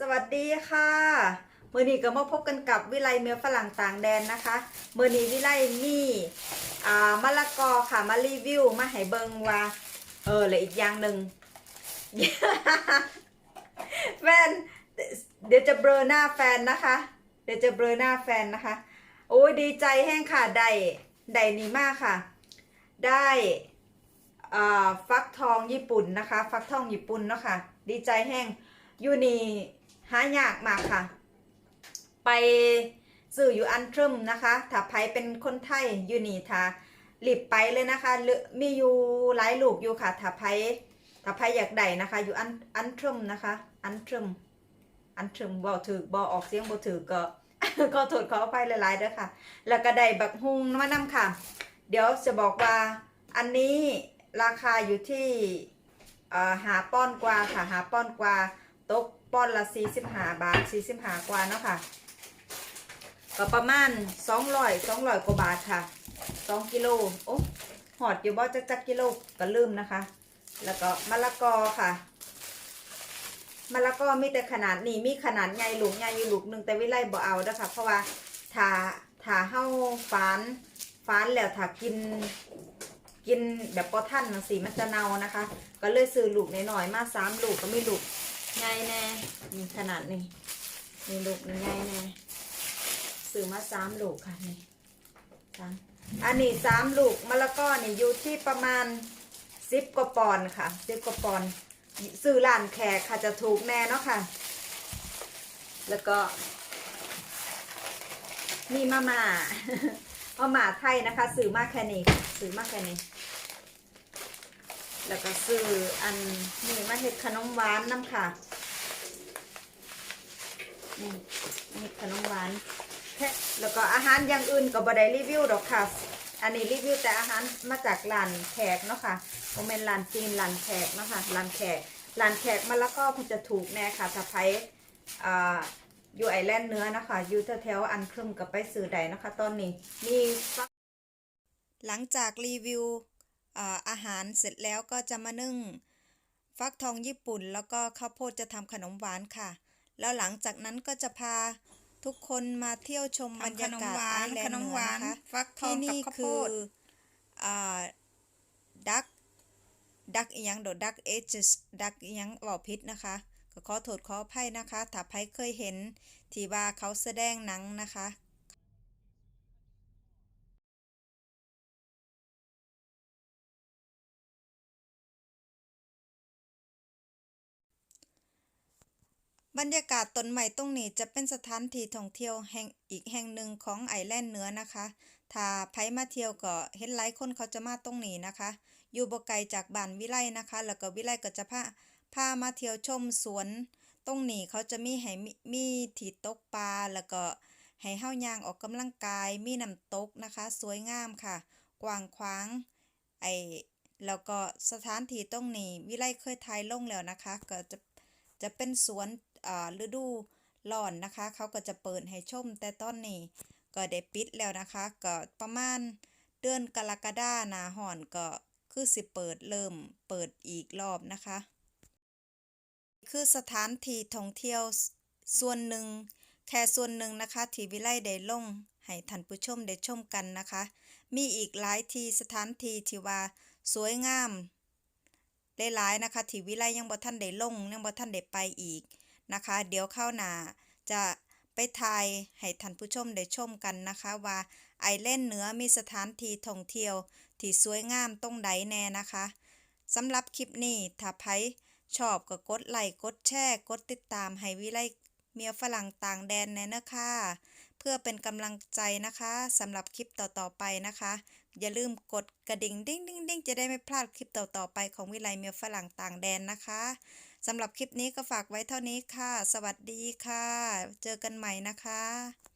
สวัสดีค่ะเมื่อนี้ก็มาพบกันกับวิไลเมือฝรั่งต่างแดนนะคะเมื่อนี้วิไลมีอ่ามะละกอค่ะมารีวิวมาให้เบิงว่าเออและอีกอย่างหนึ่งแฟนเดี๋ยวจะเบลอหน้าแฟนนะคะ เดี๋ยวจะเบลอหน้าแฟนนะคะ โอ้ยดีใจแห้งค่ะได้ได้นี้มากค่ะ ได้อ่าฟักทองญี่ปุ่นนะคะ ฟักทองญี่ปุ่นเนาะค่ะดีใจแห้งอยูนี หายากมากค่ะ ไปสื่ออยู่อันทรึมนะคะ ถ้าไผเป็นคนไทยอยู่นี่ถ้ารีบไปเลยนะคะหรือมีอยู่หลายลูกอยู่ค่ะถ้าไผถ้าไผอยากได้นะคะ อยู่อันอันทรึมนะคะ อันทรึมอันทรึมบ่ถือบอออกเสียงบ่ถือก็ก็โทษขออภัยหลายๆเด้อค่ะ แล้วก็ได้บักฮุงมานำค่ะ เดี๋ยวจะบอกว่าอันนี้ราคาอยู่ที่หาป้อนกว่าค่ะหาป้อนกว่าตก ปอนละ45บห้าบาท45กว่าเนาะค่ะ ก็ประมาณ200 200กว่าบาทค่ะ2กิโลโอ้หอดอยู่บ่จักจักกิโลก็ลืมนะคะ แล้วก็มะละกอค่ะมะละกอมีแต่ขนาดนี้มีขนาดใหญ่ลูกใหญ่อยู่ลูกหนึ่งแต่วิไลบ่เอาเด้อค่ะเพราะว่าถ้าถ้าเฮาฝานฝานแล้วถ้ากินกินแบบบ่ทันจังซี่มันจะเน่านะคะ ก็เลยซื้อลูกน้อยๆมาสามลูกก็ไมีลูก ใหญ่แน่นี่ขนาดนี้นี่ลูกนี่ใหญ่แน่ซื้อมาสามลูกค่ะนี่สามอันนี้สามลูกมะละกอนี่อยู่ที่ประมาณสิบกว่าปอนด์ค่ะสิบกว่าปอนด์ซื้อร้านแขกค่ะจะถูกแน่เนาะค่ะ แล้วก็มีมาม่ามาม่าไทยนะคะซื้อมาแค่นี้ค่ะซื้อมาแค่นี้ แล้วก็ซื้ออันนี่มาเห็ดขนมหวานน้ำค่ะนี่เห็ดขนมหวานแล้วก็อาหารอย่างอื่นก็บได้รีวิวดอกค่ะ อันนี้รีวิวแต่อาหารมาจากร้านแขกเนาะค่ะโมเมนร้านจีนร้านแขกเนาะค่ะร้านแขกร้านแขกมาแล้วก็คงจะถูกแน่ค่ะถ้าไพอ่าอยู่ไอแลนด์เนื้อนะคะอยู่แถวๆอันครึมกับไปซื้อใดนะคะ ตอนนี้มีหลังจากรีวิว อ่าอาหารเสร็จแล้วก็จะมานึ่ง ฟักทองญี่ปุ่น แล้วก็ข้าวโพดจะทำขนมหวานค่ะ แล้วหลังจากนั้นก็จะพาทุกคนมาเที่ยวชมบรรยากาศไอแลนด์เหนือนะคะฟักทอที่งกับนี่ข้าวโพคือดอ่าดักดักอีหยังโดดักเอจสดักอีหยังเว่าพิษนะคะ ก็ขอโทษขออภัยนะคะ ถ้าใครเคยเห็นที่ว่าเขาแสดงหนังนะคะ บรรยากาศต้นไม้ตรงนี้จะเป็นสถานที่ท่องเที่ยวแห่งอีกแห่งหนึ่งของไอแลนด์เหนือนะคะ ถ้าไผมาเที่ยวก็เห็นหลายคนเขาจะมาตรงนี้นะคะ อยู่บ่ไกลจากบ้านวิไลนะคะ แล้วก็วิไลก็จะพาพามาเที่ยวชมสวน ตรงนี้เขาจะมีให้มีมีที่ตกปลาแล้วก็ให้เฮายางออกกำลังกาย มีน้ำตกนะคะ สวยงามค่ะ กว้างขวางไอแล้วก็สถานที่ตรงนี้วิไลเคยถ่ายลงแล้วนะคะ ก็จะจะเป็นสวน ฤดูร้อนนะคะ เขาก็จะเปิดให้ชม แต่ตอนนี้ก็ได้ปิดแล้วนะคะ ก็ประมาณเดือนกรกฎาหนาร้อนก็คือสิเปิดเริ่มเปิดอีกรอบนะคะ คือสถานที่ท่องเที่ยวส่วนหนึ่ง แค่ส่วนหนึ่งนะคะ ที่วิไลได้ลงให้ท่านผู้ชมได้ชมกันนะคะ มีอีกหลายที่สถานที่ที่ว่าสวยงามหลายๆนะคะที่วิไลยังบ่ทันได้ลงยังบ่ทันได้ไปอีก นะคะ เดี๋ยวเข้าหน้าจะไปถ่ายให้ท่านผู้ชมได้ชมกันนะคะว่าไอแลนเหนือมีสถานที่ท่องเที่ยวที่สวยงามตรงใดแน่นะคะสำหรับคลิปนี้ถ้าไผชอบก็กดไลค์กดแชร์กดติดตามให้วิไลเมียฝรั่งต่างแดนแน่นะคะเพื่อเป็นกำลังใจนะคะสำหรับคลิปต่อๆไปนะคะ อย่าลืมกดกระดิ่งดิ้งดิ้งดิ้งจะได้ไม่พลาดคลิปต่อๆไปของวิไลเมียฝรั่งต่างแดนนะคะ สำหรับคลิปนี้ก็ฝากไว้เท่านี้ค่ะ สวัสดีค่ะ เจอกันใหม่นะคะ